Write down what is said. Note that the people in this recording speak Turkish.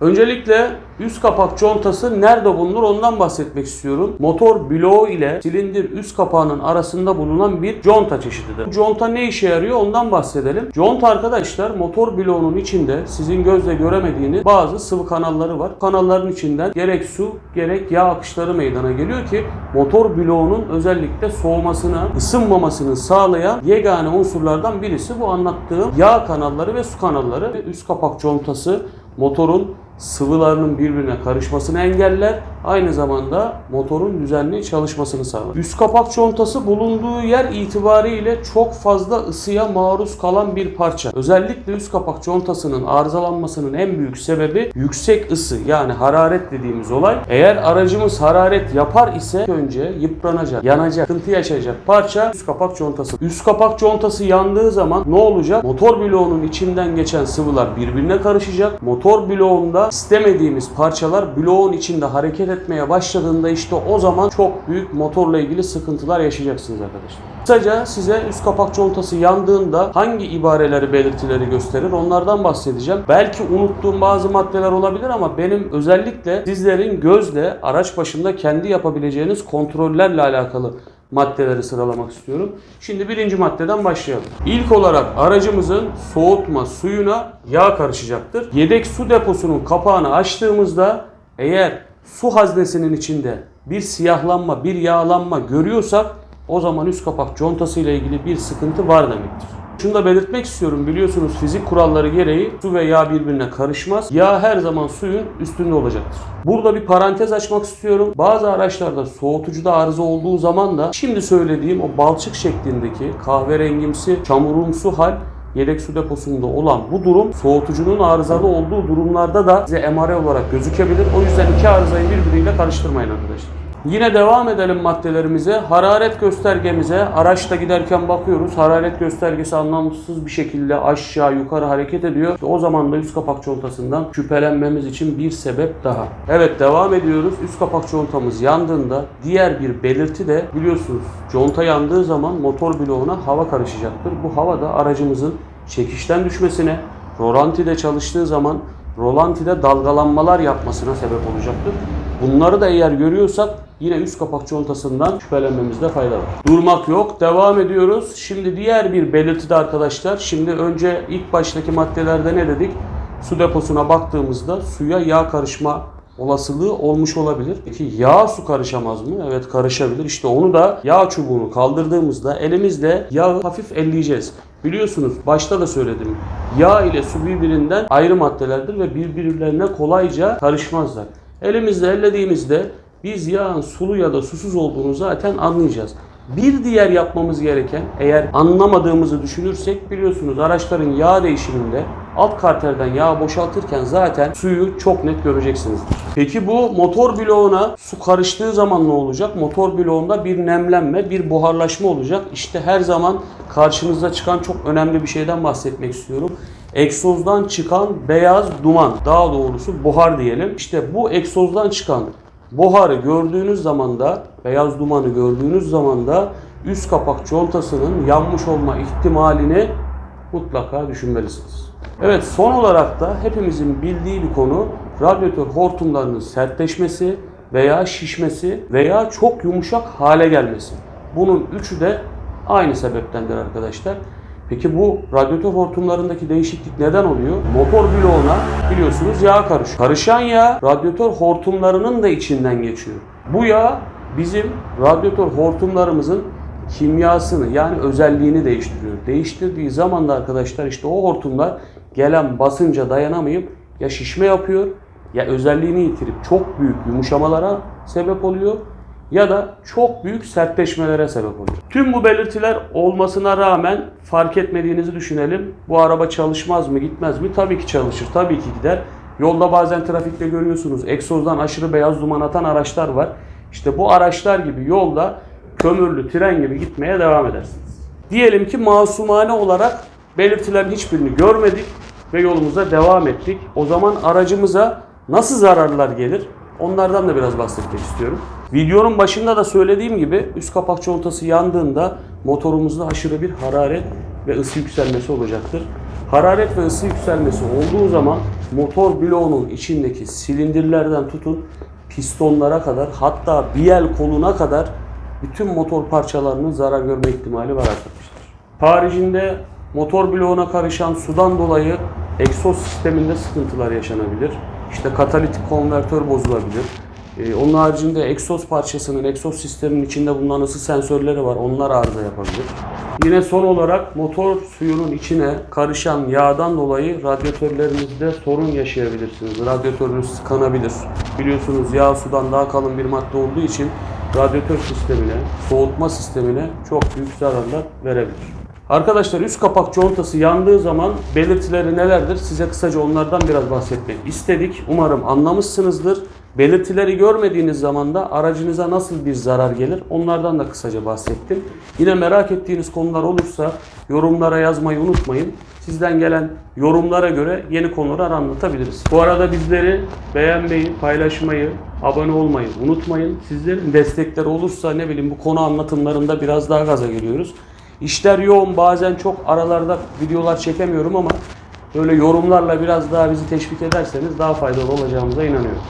Öncelikle üst kapak contası nerede bulunur ondan bahsetmek istiyorum. Motor bloğu ile silindir üst kapağının arasında bulunan bir conta çeşididir. Bu conta ne işe yarıyor ondan bahsedelim. Conta arkadaşlar motor bloğunun içinde sizin gözle göremediğiniz bazı sıvı kanalları var. Kanalların içinden gerek su gerek yağ akışları meydana geliyor ki motor bloğunun özellikle soğumasını, ısınmamasını sağlayan yegane unsurlardan birisi bu anlattığım yağ kanalları ve su kanalları. Üst kapak contası motorun sıvılarının birbirine karışmasını engeller. Aynı zamanda motorun düzenli çalışmasını sağlar. Üst kapak contası bulunduğu yer itibariyle çok fazla ısıya maruz kalan bir parça. Özellikle üst kapak contasının arızalanmasının en büyük sebebi yüksek ısı yani hararet dediğimiz olay. Eğer aracımız hararet yapar ise önce yıpranacak, yanacak, sıkıntı yaşayacak parça üst kapak contası. Üst kapak contası yandığı zaman ne olacak? Motor bloğunun içinden geçen sıvılar birbirine karışacak. Motor bloğunda istemediğimiz parçalar bloğun içinde hareket etmeye başladığında işte o zaman çok büyük motorla ilgili sıkıntılar yaşayacaksınız arkadaşlar. Kısaca size üst kapak contası yandığında hangi ibareleri, belirtileri gösterir onlardan bahsedeceğim. Belki unuttuğum bazı maddeler olabilir ama benim özellikle sizlerin gözle araç başında kendi yapabileceğiniz kontrollerle alakalı maddeleri sıralamak istiyorum. Şimdi birinci maddeden başlayalım. İlk olarak aracımızın soğutma suyuna yağ karışacaktır. Yedek su deposunun kapağını açtığımızda eğer su haznesinin içinde bir siyahlanma, bir yağlanma görüyorsak o zaman üst kapak contası ile ilgili bir sıkıntı var demektir. Şunu da belirtmek istiyorum. Biliyorsunuz fizik kuralları gereği su ve yağ birbirine karışmaz. Yağ her zaman suyun üstünde olacaktır. Burada bir parantez açmak istiyorum. Bazı araçlarda soğutucuda arıza olduğu zaman da şimdi söylediğim o balçık şeklindeki kahverengimsi, çamurumsu hal yedek su deposunda olan bu durum soğutucunun arızalı olduğu durumlarda da size emare olarak gözükebilir. O yüzden iki arızayı birbiriyle karıştırmayın arkadaşlar. Yine devam edelim maddelerimize. Hararet göstergemize araçta giderken bakıyoruz. Hararet göstergesi anlamsız bir şekilde aşağı yukarı hareket ediyor. İşte o zaman da üst kapak contasından şüphelenmemiz için bir sebep daha. Evet devam ediyoruz. Üst kapak contamız yandığında diğer bir belirti de biliyorsunuz conta yandığı zaman motor bloğuna hava karışacaktır. Bu hava da aracımızın çekişten düşmesine, rolantide çalıştığı zaman rolantide dalgalanmalar yapmasına sebep olacaktır. Bunları da eğer görüyorsak yine üst kapak contasından şüphelenmemizde fayda var. Durmak yok. Devam ediyoruz. Şimdi diğer bir belirti de arkadaşlar. Şimdi önce ilk baştaki maddelerde ne dedik? Su deposuna baktığımızda suya yağ karışma olasılığı olmuş olabilir. Peki yağ su karışamaz mı? Evet karışabilir. İşte onu da yağ çubuğunu kaldırdığımızda elimizle yağı hafif elleyeceğiz. Biliyorsunuz başta da söyledim. Yağ ile su birbirinden ayrı maddelerdir ve birbirlerine kolayca karışmazlar. Elimizle ellediğimizde biz yağın sulu ya da susuz olduğunu zaten anlayacağız. Bir diğer yapmamız gereken eğer anlamadığımızı düşünürsek biliyorsunuz araçların yağ değişiminde alt karterden yağ boşaltırken zaten suyu çok net göreceksiniz. Peki bu motor bloğuna su karıştığı zaman ne olacak? Motor bloğunda bir nemlenme, bir buharlaşma olacak. İşte her zaman karşınıza çıkan çok önemli bir şeyden bahsetmek istiyorum. Egzozdan çıkan beyaz duman, daha doğrusu buhar diyelim. İşte bu egzozdan çıkan buharı gördüğünüz zaman da, beyaz dumanı gördüğünüz zaman da üst kapak contasının yanmış olma ihtimalini mutlaka düşünmelisiniz. Evet son olarak da hepimizin bildiği bir konu radyatör hortumlarının sertleşmesi veya şişmesi veya çok yumuşak hale gelmesi. Bunun üçü de aynı sebeptendir arkadaşlar. Peki bu radyatör hortumlarındaki değişiklik neden oluyor? Motor bloğuna biliyorsunuz yağ karışıyor. Karışan yağ radyatör hortumlarının da içinden geçiyor. Bu yağ bizim radyatör hortumlarımızın kimyasını yani özelliğini değiştiriyor. Değiştirdiği zaman da arkadaşlar işte o hortumlar gelen basınca dayanamayıp ya şişme yapıyor ya özelliğini yitirip çok büyük yumuşamalara sebep oluyor ya da çok büyük sertleşmelere sebep oluyor. Tüm bu belirtiler olmasına rağmen fark etmediğinizi düşünelim. Bu araba çalışmaz mı, gitmez mi? Tabii ki çalışır, tabii ki gider. Yolda bazen trafikte görüyorsunuz egzozdan aşırı beyaz duman atan araçlar var. İşte bu araçlar gibi yolda kömürlü tren gibi gitmeye devam edersiniz. Diyelim ki masumane olarak belirtilerin hiçbirini görmedik ve yolumuza devam ettik. O zaman aracımıza nasıl zararlar gelir? Onlardan da biraz bahsetmek istiyorum. Videonun başında da söylediğim gibi üst kapak contası yandığında motorumuzda aşırı bir hararet ve ısı yükselmesi olacaktır. Hararet ve ısı yükselmesi olduğu zaman motor bloğunun içindeki silindirlerden tutun pistonlara kadar hatta biyel koluna kadar bütün motor parçalarının zarar görme ihtimali var arkadaşlar. Haricinde motor bloğuna karışan sudan dolayı egzoz sisteminde sıkıntılar yaşanabilir. İşte katalitik konvertör bozulabilir. Ee, onun haricinde egzoz parçasının, egzoz sisteminin içinde bulunan ısı sensörleri var. Onlar arıza yapabilir. Yine son olarak motor suyunun içine karışan yağdan dolayı radyatörlerinizde sorun yaşayabilirsiniz. Radyatörünüz tıkanabilir. Biliyorsunuz yağ sudan daha kalın bir madde olduğu için radyatör sistemine, soğutma sistemine çok büyük zararlar verebilir. Arkadaşlar üst kapak contası yandığı zaman belirtileri nelerdir? Size kısaca onlardan biraz bahsetmek istedik. Umarım anlamışsınızdır. Belirtileri görmediğiniz zaman da aracınıza nasıl bir zarar gelir? Onlardan da kısaca bahsettim. Yine merak ettiğiniz konular olursa yorumlara yazmayı unutmayın. Sizden gelen yorumlara göre yeni konular anlatabiliriz. Bu arada bizleri beğenmeyi, paylaşmayı, abone olmayı unutmayın. Sizlerin destekleri olursa ne bileyim bu konu anlatımlarında biraz daha gaza geliyoruz. İşler yoğun bazen çok aralarda videolar çekemiyorum ama böyle yorumlarla biraz daha bizi teşvik ederseniz daha faydalı olacağımıza inanıyorum.